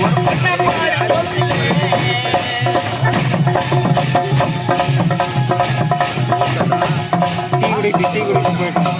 Tea குடி tea குடி போயிட்டு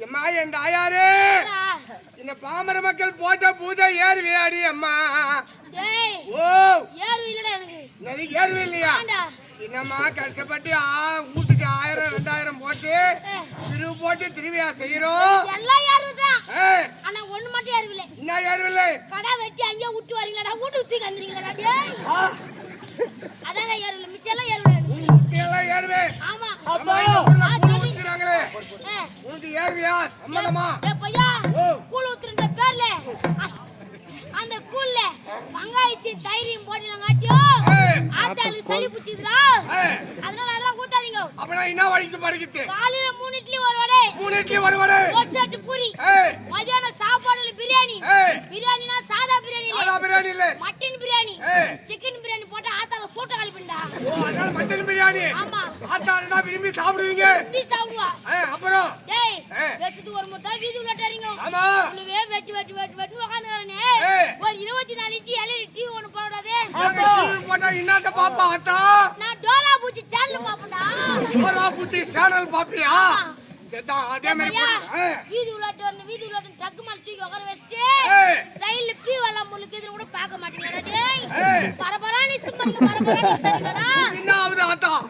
அம்மா என் தாயாரு. இந்த பாமர மக்கள் போட்ட பூஜை ஏறு விளையாடி அம்மா ஓ. நதி ஏறுவே இல்லையா? என்னம்மா கஷ்டப்பட்டு வீட்டுக்கு ஆயிரம் ரெண்டாயிரம் போட்டு திரு போட்டு திருவிழா செய்யறோம் ஆனா ஒண்ணு மட்டும் யாருவில்லை என்ன ஏறுவில்லை? கடை வெட்டி அங்கேயே விட்டு வரீங்கடா வீட்டு ஊத்தி கந்துறீங்கடா டேய். அதான் யாருவில்லை மிச்சம் எல்லாம் யாருவில்லை எல்லாம் ஏறுவே ஆமா. உனக்கு ஏறுவியா அம்மனம்மா. ஏ பையா. கூழ் ஊத்துறன்ற பேர்ல. அந்த கூழ்ல வெங்காயத்தையும் தயிரையும் போட்டுலங்காட்டியும் ஏய். ஆத்தாளுக்கு சளி பிடிச்சிதுடா? ஏய். அதனால அதெல்லாம் ஊத்தாதீங்க. அப்பனா என்ன வழிக்கு பறிக்கிட்டு காலையில மூணு இட்லி ஒரு வடை. மூணு இட்லி வருவாரு ஒரு செட்டு பூரி. மதியானம் சாப்பாடுல பிரியாணி. பிரியாணினா சாதா பிரியாணி இல்ல சாதா பிரியாணி இல்ல. மட்டன் பிரியாணி. சிக்கன் பிரியாணி போட்டு ஆத்தால சூட்ட கழிப்பிண்டா ஓ அதனால மட்டன் பிரியாணி. ஆமா. ஆத்தாடுனா விரும்பி சாப்பிடுவீங்க? அப்புறம்? ஒரு முட்டை வீதி உள்ளாட்டாரிங்க ஆமா. உன்னவே வெட்டி வெட்டி வெட்டி வெட்டி உட்காந்துக்காரனே ஏய். ஒரு இருபத்தி நாலு இன்ச்சு எல்இடி டிவி ஒண்ணு போடாதே போட்டா பாப்பா ஆத்தா? நான் டோரா பூச்சி சேனல் பாப்பேன்டா. சோரா புத்தி சேனல் பாப்பியா? இதான் அதே மாதிரி ஐயா, போடு. ஏய், வீதி உள்ளாட்டு வரணும் வீதி உள்ளாட்டு டக்கு மேல தூக்கி உட்கார வச்சுட்டு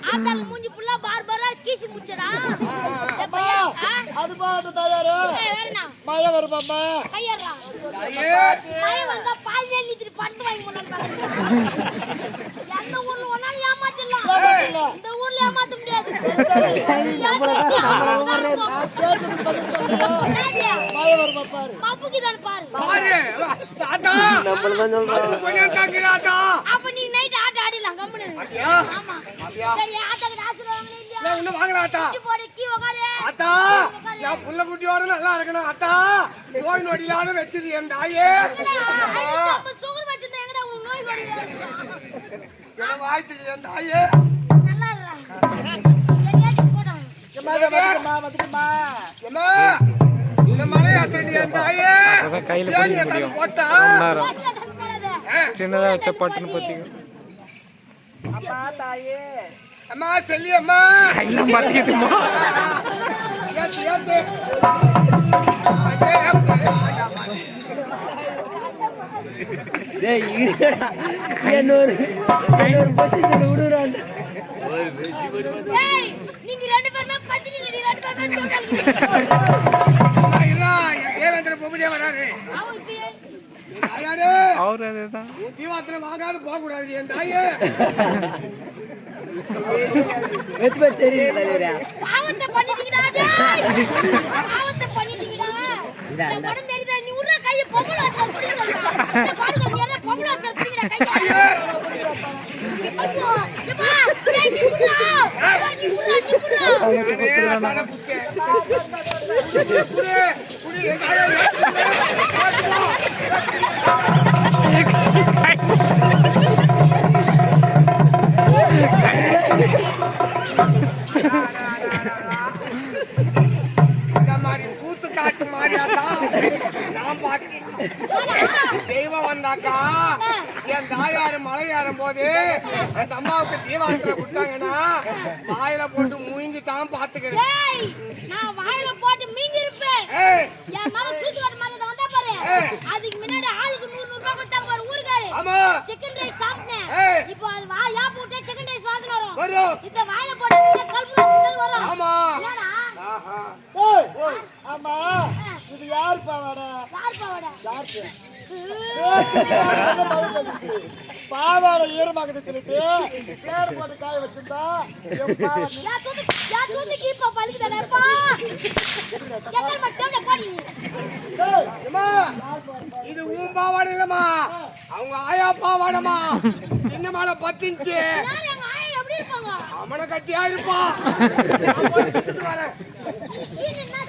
ஆத்தாள் மூஞ்சி புல்லா பார் பாரா கீசி முச்சடா? அது பாட்டு தயாரு மழை வருமாம்மா கையறா ஐயே, மழை வந்தா பால் எழுதி திருப்பி பட்டு வாங்கி கொண்டாந்து பாக்குறேன் எந்த ஊர்ல ஒன்னாலும் ஏமாத்திடலாம் இந்த ஊர்ல ஏமாத்த முடியாது மழை வருமா பாரு மப்புக்கு தான் பாரு பாரு ஆத்தா ஆத்தாக்கு ஆசீர்வாதம் வாங்கினே இல்லையா? நான் புள்ள குட்டியோட நல்லா இருக்கணும் அத்தா நோய் நொடி இல்லாத வச்சது என் தாயே. நம்ம சுகர் வச்சிருந்தா எங்கடா உன் நோய் நொடி என்ன வாய்த்துக்கு என் தாயே. கையில. போட்டா? சின்னதா வச்ச பட்டுன்னு பத்திக்கும் அம்மா தாயே. அம்மா செல்லி அம்மா. கையில மாட்டிக்கிட்டுமா ஏத்து ஏத்து. டேய் இருடா. நீங்க ரெண்டு பேருமே இல்ல நீ ரெண்டு பேருமே தோட்டல் தேவேந்திர அவன் அவரு அதேதான் தீவாத்திரம் வாங்காத போக கூடாது என் தாயே. பாவத்தை பண்ணிட்டீங்கடா பாவத்தை பண்ணிட்டீங்கடா. நீ உள்ள கைய பொம்பளை பாடுங்க பொம்பளை கைய. நீ உள்ள நீ உள்ள நீ உள்ள தெய்வம் வந்தாக்கா. என் தாயாரு மலை ஏறும் போது அந்த அம்மாவுக்கு தீபாவளி கொடுத்தாங்கன்னா வாயில போட்டு மூங்கி தான் பாத்துக்கிறேன் நான் வாயில போட்டு மீங்கி இருப்பேன் என் மேல சூத்து மாதிரி வந்தா பாரு. அதுக்கு முன்னாடி ஆளுக்கு நூறு நூறு ரூபாய் கொடுத்தாங்க பாரு ஊருக்காரு. ஆமா. சிக்கன் ரைஸ் சாப்பிட்டேன். இப்போ அது வா யா போட்டு சிக்கன் ரைஸ் வாசனை வரும். இந்த வாயில ஆமா. இது யார் பாவாடா? யார் பாவாடா? யாருக்கு பாவாடை ஈரமாக்குது சொல்லிட்டு பேர் போட்டு காய வச்சிருந்தா இது உன் பாவாடை இல்லம்மா. அவங்க ஆயா பாவாடமா சின்ன மேல பத்து இன்ச்சு யார் எங்க ஆயா எப்படி இருப்பாங்க அவனை கட்டியா இருப்பா? நான் போய் சுத்திட்டு வரேன். சீனின்னா